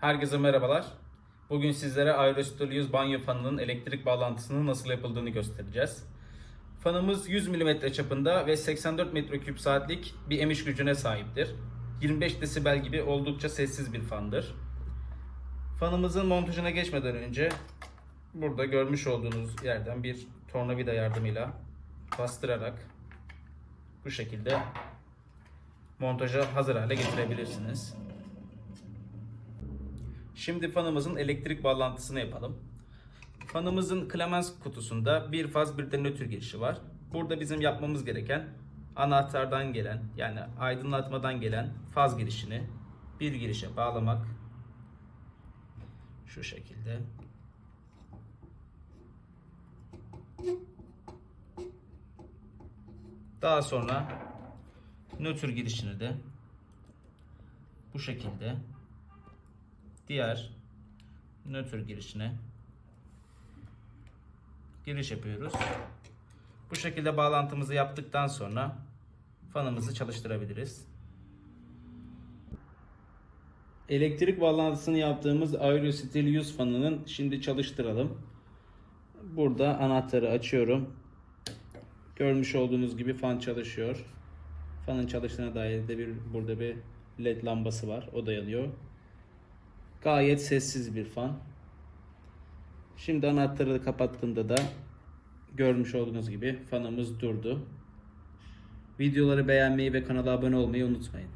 Herkese merhabalar. Bugün sizlere Aerostudios banyo fanının elektrik bağlantısının nasıl yapıldığını göstereceğiz. Fanımız 100 mm çapında ve 84 metreküp saatlik bir emiş gücüne sahiptir. 25 desibel gibi oldukça sessiz bir fandır. Fanımızın montajına geçmeden önce burada görmüş olduğunuz yerden bir tornavida yardımıyla bastırarak bu şekilde montaja hazır hale getirebilirsiniz. Şimdi fanımızın elektrik bağlantısını yapalım. Fanımızın klemens kutusunda bir faz bir de nötr girişi var. Burada bizim yapmamız gereken anahtardan gelen yani aydınlatmadan gelen faz girişini bir girişe bağlamak. Şu şekilde. Daha sonra nötr girişini de bu şekilde diğer nötr girişine giriş yapıyoruz. Bu şekilde bağlantımızı yaptıktan sonra fanımızı çalıştırabiliriz. Elektrik bağlantısını yaptığımız Aerostilius fanının şimdi çalıştıralım. Burada anahtarı açıyorum. Görmüş olduğunuz gibi fan çalışıyor. Fanın çalıştığına dair de bir burada bir led lambası var. O da yanıyor. Gayet sessiz bir fan. Şimdi anahtarı kapattığımda da görmüş olduğunuz gibi fanımız durdu. Videoları beğenmeyi ve kanala abone olmayı unutmayın.